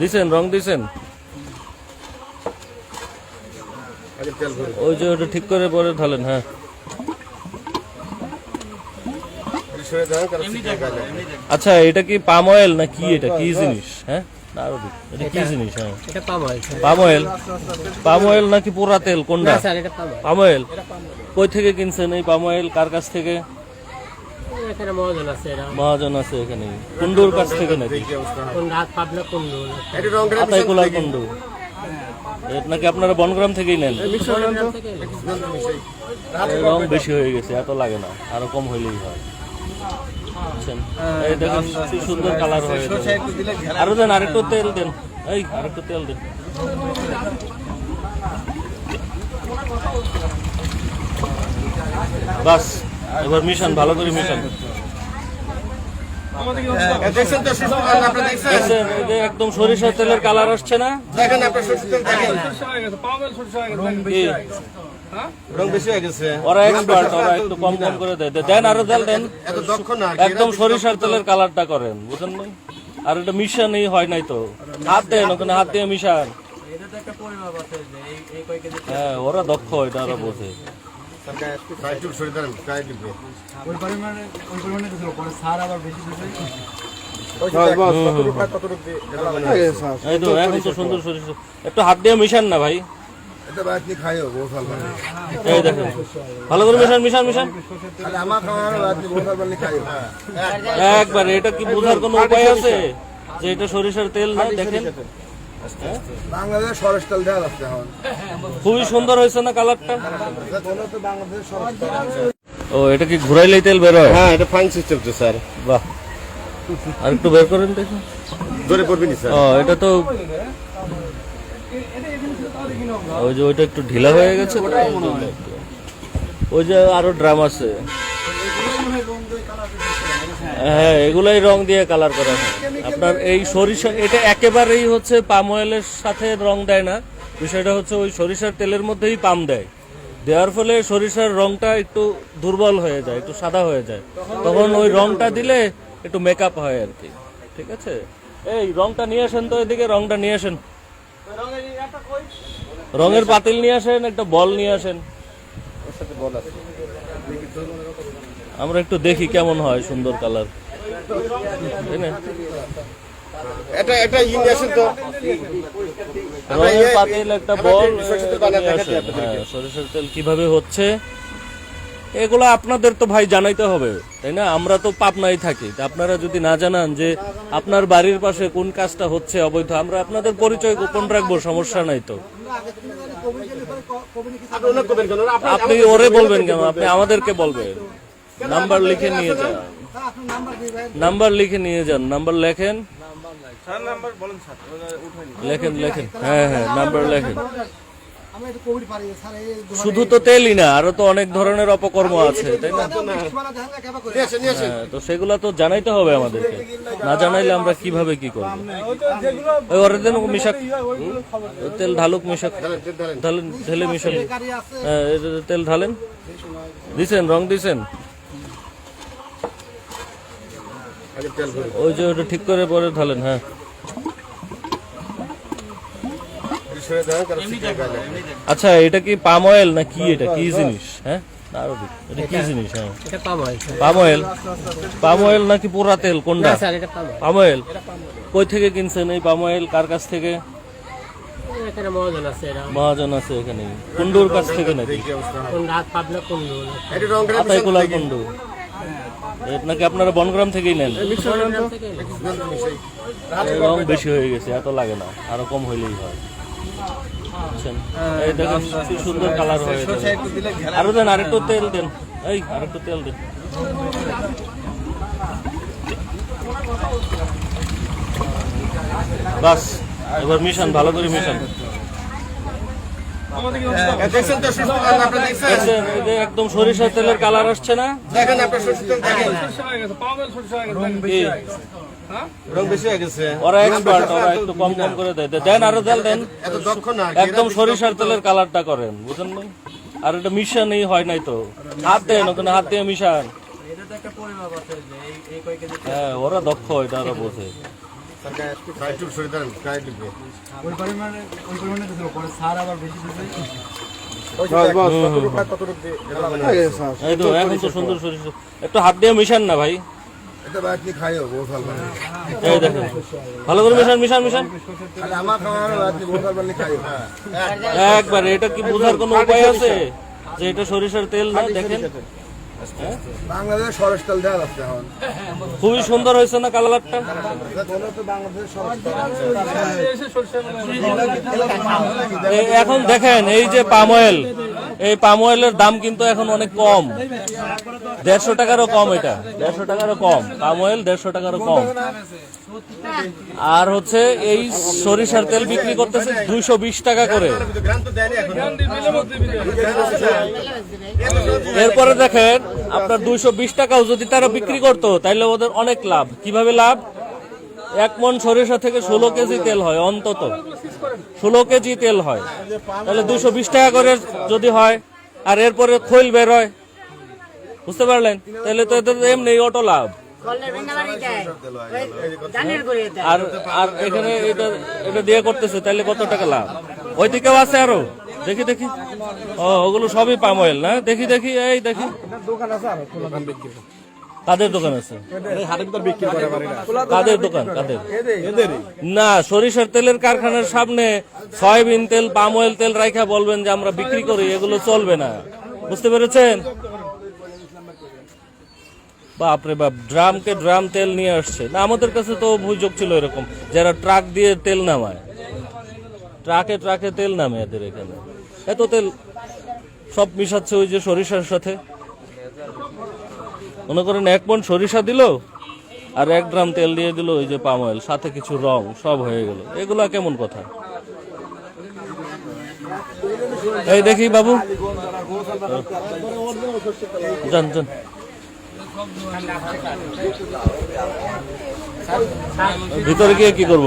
দিছেন রং দিছেন? ওই যে ওটা ঠিক করে পরে ঢালেন হ্যাঁ। আচ্ছা এটা কি পাম অয়েল না কি এটা? কি জিনিস? হ্যাঁ। এটা কি জিনিস হ্যাঁ। Palm oil palm oil palm oil নাকি পোড়া তেল কোনটা? পাম অয়েল কই থেকে কিনছেন এই পাম অয়েল কার কাছ থেকে? এখানে মহাজন আছে এরা। মহাজন আছে এখানে। কুন্ডুর কাছ থেকে নাকি? কোন রাত পাবনা কুন্ডু নাকি? আপনারা বনগ্রাম থেকেই নেন? রং বেশি হয়ে গেছে এত লাগে না। আরও কম হইলেই হয়। এই দেখেন কি সুন্দর কালার হয়ে। আরও দেন আরেকটু তেল দেন। এই আরেকটু তেল দেন। বাস। এবার মিশান ভালো করে মিশান। একদম সরিষার তেলের কালার আসছে না? দেখেন আপনার সুস্থ তেল দেখেন। কি? রং বেশি হয়ে গেছে। ওরা এক্সপার্ট ওরা একটু কম কম করে দেয়। দেন আরও তেল দেন। এত দক্ষ না একদম সরিষার তেলের কালারটা করেন বুঝেন আর এটা মিশানই হয় নাই তো। হাত দেন ওখানে হাত দিয়ে মিশান। হ্যাঁ ওরা দক্ষ এটা ওরা বোঝে। একটু সরে দাঁড়ান গায়ে দিবে ওই পরিমাণে ওই পরিমাণে দিছিল পরে সার আবার বেশি দিছে। এই তো এখন তো সুন্দর সরিষা একটু হাত দিয়ে মিশান না ভাই। ভালো এই দেখেন। ভালো করে মিশান মিশান মিশান। একবার এটা কি বোঝার কোনো উপায় আছে? যে এটা সরিষার তেল না দেখেন। বাংলাদেশ সরস দেওয়া লাগছে এখন। খুবই সুন্দর হয়েছে না কালারটা? ও এটা কি ঘুরাইলেই তেল বেরোয় হ্যাঁ? এটা ফাইন সিস্টেম তো স্যার। বাহ। আর একটু বের করেন দেখুন ধরে পড়বি নি স্যার। ও এটা তো ওই যে ওইটা একটু ঢিলা হয়ে গেছে ওই যে আরও ড্রাম আছে। হ্যাঁ এগুলাই রং দিয়ে কালার করা হয়। আপনার এই সরিষা, এটা একেবারেই হচ্ছে পাম অয়েলের সাথে রং দেয় না। বিষয়টা হচ্ছে ওই সরিষার তেলের মধ্যেই পাম দেয়। দেওয়ার ফলে সরিষার রংটা একটু দুর্বল হয়ে যায়, একটু সাদা হয়ে যায়। তখন ওই রংটা দিলে একটু মেকআপ হয় আর কি। ঠিক আছে? এই রংটা নিয়ে আসেন তো এদিকে, রংটা নিয়ে আসেন। রঙের পাতিল নিয়ে আসেন, একটা বল নিয়ে আসেন। আমরা একটু দেখি কেমন হয় সুন্দর কালার। এটা এটা ইন্ডিয়ান তো। পাতিল একটা বল সরষের তেল বানিয়ে দেখাচ্ছি আপনাদেরকে। হ্যাঁ কীভাবে হচ্ছে? এগুলো আপনাদের তো ভাই জানাইতে হবে তাই না? আমরা তো পাবনায় থাকি। আপনারা যদি না জানান যে আপনার বাড়ির পাশে কোন কাজটা হচ্ছে অবৈধ আমরা আপনাদের পরিচয় গোপন রাখব সমস্যা নাই তো। আপনি ওরে বলবেন কেন? আপনি আমাদেরকে বলবেন নাম্বার লিখে নিয়ে যান। নাম্বার লিখে নিয়ে যান নাম্বার লেখেন। লেখেন লেখেন। হ্যাঁ হ্যাঁ নাম্বার লেখেন। আমি একটু কোভিড পারি স্যার এই শুধু তো তেলই না আরও তো অনেক ধরনের অপকর্ম আছে তাই না? আসেন হ্যাঁ, তো সেগুলা তো জানাইতে হবে আমাদেরকে। না জানাইলে আমরা কীভাবে কি করব? মিশাক তেল ঢালুক মিশাক ঢালেন ঢেলে মিশাক হ্যাঁ তেল ঢালেন। দিছেন রং দিছেন? ওই যে ওটা ঠিক করে পরে ঢালেন হ্যাঁ। আচ্ছা এটা কি পাম অয়েল না কি এটা? কি জিনিস? হ্যাঁ? না, আরও দিন। এটা কি জিনিস? হ্যাঁ। পাম অয়েল পাম অয়েল নাকি পোড়া তেল? কোনটা? পাম অয়েল পাম কই থেকে কিনছেন এই পাম অয়েল কার কাছ থেকে? মহাজন আছে এরা। মহাজন আছে এখানে। কুন্ডুর কাছ থেকে নাকি? কুন্ডু। নাকি আপনারা বনগ্রাম থেকেই নেন? রং বেশি হয়ে গেছে এত লাগে না আরও কম হইলেই হয়? এই দেখেন কি সুন্দর কালার হয়ে। আরও দেন আরেকটু তেল দেন। এই আরেকটু তেল দেন। বাস এবার মিশান ভালো করে মিশান। একদম সরিষার তেলের কালার আসছে না? দেখেন আপনার সুস্থ তেল দেখেন। কি? হয়ে গেছে ওরা এক্সপার্ট ওরা একটু কম কম করে দেয়। দেন আরও তেল দেন। এত দক্ষ না একদম সরিষার তেলের কালারটা করেন বুঝেন নাই আর এটা মিশানই হয় নাই তো। হাত দেন ওখানে হাত দিয়ে মিশান। হ্যাঁ ওরা দক্ষ এটা ওরা বোঝে। একটু সরে দাঁড়ান গায়ে ঢুকবে ওই পরিমাণে ওই পরিমাণে দিছিল পরে সার আবার বেশি দিছে এই তো এখন তো সুন্দর সরিষা। একটু হাত দিয়ে মিশান না ভাই। মানে ভালো করে মিশান মিশান মিশান। খাইও। একবার। এটা কি বোঝার কোনো উপায় আছে? যে এটা সরিষার তেল না দেখেন। বাংলাদেশ দেওয়া যাচ্ছে এখন। খুবই সুন্দর হয়েছে না কালারটা এখন দেখেন এই যে পাম অয়েল। এই পাম অয়েলের দাম কিন্তু এখন অনেক কম। দেড়শো টাকারও কম এটা। দেড়শো টাকারও কম। পাম অয়েল দেড়শো টাকারও কম। আর হচ্ছে এই সরিষার তেল বিক্রি করতেছে দুইশো বিশ টাকা করে। এরপরে দেখেন, আপনার দুইশো বিশ টাকাও যদি তারা বিক্রি করতো তাহলে ওদের অনেক লাভ। কীভাবে লাভ? এক মন সরিষা থেকে ষোলো কেজি তেল হয় অন্তত। ষোলো কেজি তেল হয়। তাহলে দুশো বিশ টাকা করে যদি হয়, আর এরপরে খৈল বের হয়। বুঝতে পারলেন? তাহলে তো এদের এমনি অটো লাভ। আর আর এখানে এটা এটা দিয়ে করতেছে, তাহলে কত টাকা লাভ? ওই আছে আরও। দেখি দেখি। ও, ওগুলো সবই পাম অয়েল না? দেখি দেখি, এই দেখি। কাদের দোকান আছে। কাদের দোকান কাদের না, সরিষার তেলের কারখানার সামনে সয়াবিন তেল, পাম অয়েল তেল রাইখা বলবেন যে আমরা বিক্রি করি, এগুলো চলবে না। বুঝতে পেরেছেন? বাপরে বাপ, ড্রামকে ড্রাম তেল নিয়ে আসছে। না, আমাদের কাছে তো অভিযোগ ছিল এরকম, যারা ট্রাক দিয়ে তেল নামায়। ট্রাকে ট্রাকে তেল নামে এদের এখানে। এত তেল সব মিশাচ্ছে ওই যে সরিষার সাথে। মনে করেন এক মন সরিষা দিল আর এক গ্রাম তেল দিয়ে দিল ওই যে পাম অয়েল সাথে কিছু রং, সব হয়ে গেল। এগুলা কেমন কথা? এই দেখি বাবু। যান যান। ভিতরে গিয়ে কি করব?